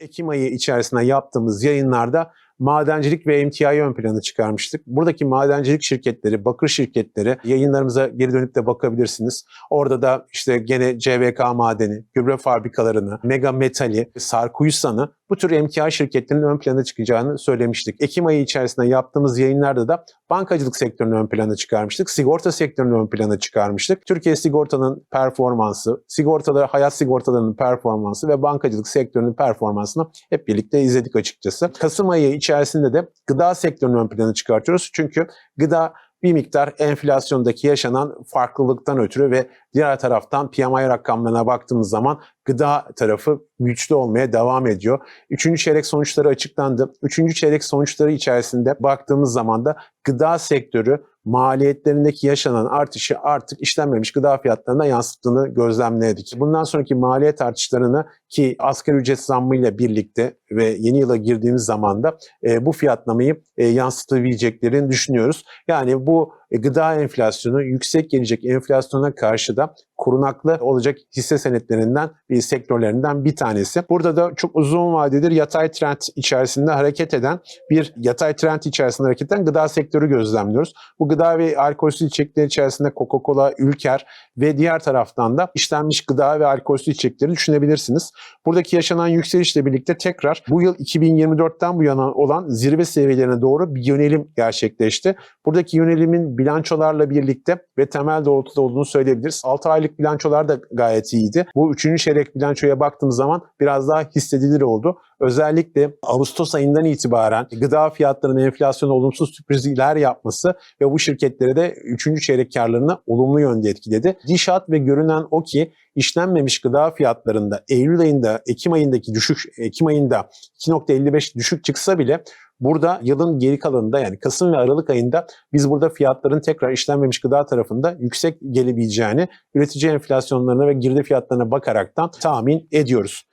Ekim ayı içerisinde yaptığımız yayınlarda madencilik ve emtiayı ön plana çıkarmıştık. Buradaki madencilik şirketleri, bakır şirketleri yayınlarımıza geri dönüp de bakabilirsiniz. Orada da işte gene CVK madeni, gübre fabrikalarını, Mega Metali, Sarkuysan'ı bu tür emtia şirketlerinin ön plana çıkacağını söylemiştik. Ekim ayı içerisinde yaptığımız yayınlarda da bankacılık sektörünü ön plana çıkarmıştık. Sigorta sektörünü ön plana çıkarmıştık. Türkiye sigortanın performansı, sigortaları, hayat sigortalarının performansı ve bankacılık sektörünün performansını hep birlikte izledik açıkçası. Kasım ayı içerisinde de gıda sektörünü ön plana çıkartıyoruz. Çünkü gıda bir miktar enflasyondaki yaşanan farklılıktan ötürü ve diğer taraftan PMI rakamlarına baktığımız zaman gıda tarafı güçlü olmaya devam ediyor. Üçüncü çeyrek sonuçları açıklandı. Üçüncü çeyrek sonuçları içerisinde baktığımız zaman da gıda sektörü maliyetlerindeki yaşanan artışı artık işlenmemiş gıda fiyatlarına yansıttığını gözlemledik. Bundan sonraki maliyet artışlarını ki asgari ücret zammıyla birlikte ve yeni yıla girdiğimiz zaman da e, bu fiyatlamayı e, yansıtabileceklerini düşünüyoruz. Yani bu gıda enflasyonu yüksek gelecek enflasyona karşı da korunaklı olacak hisse senetlerinden bir sektörlerinden bir tanesi. Burada da çok uzun vadedir yatay trend içerisinde hareket eden bir yatay trend içerisinde hareket eden gıda sektörü gözlemliyoruz. Bu gıda ve alkolsüz içecekler içerisinde Coca-Cola, Ülker ve diğer taraftan da işlenmiş gıda ve alkolsüz içecekleri düşünebilirsiniz. Buradaki yaşanan yükselişle birlikte tekrar bu yıl 2024'ten bu yana olan zirve seviyelerine doğru bir yönelim gerçekleşti. Buradaki yönelimin bilançolarla birlikte ve temel doğrultuda olduğunu söyleyebiliriz. 6 aylık bilançolar da gayet iyiydi. Bu 3. çeyrek bilançoya baktığımız zaman biraz daha hissedilir oldu. Özellikle Ağustos ayından itibaren gıda fiyatlarının enflasyona olumsuz sürprizler yapması ve bu şirketlere de 3. çeyrek karlarını olumlu yönde etkiledi. Dişat ve görünen o ki işlenmemiş gıda fiyatlarında Eylül ayında, Ekim ayındaki düşük, Ekim ayında 2.55 düşük çıksa bile Burada yılın geri kalanında yani Kasım ve Aralık ayında biz burada fiyatların tekrar işlenmemiş gıda tarafında yüksek gelebileceğini üretici enflasyonlarına ve girdi fiyatlarına bakaraktan tahmin ediyoruz.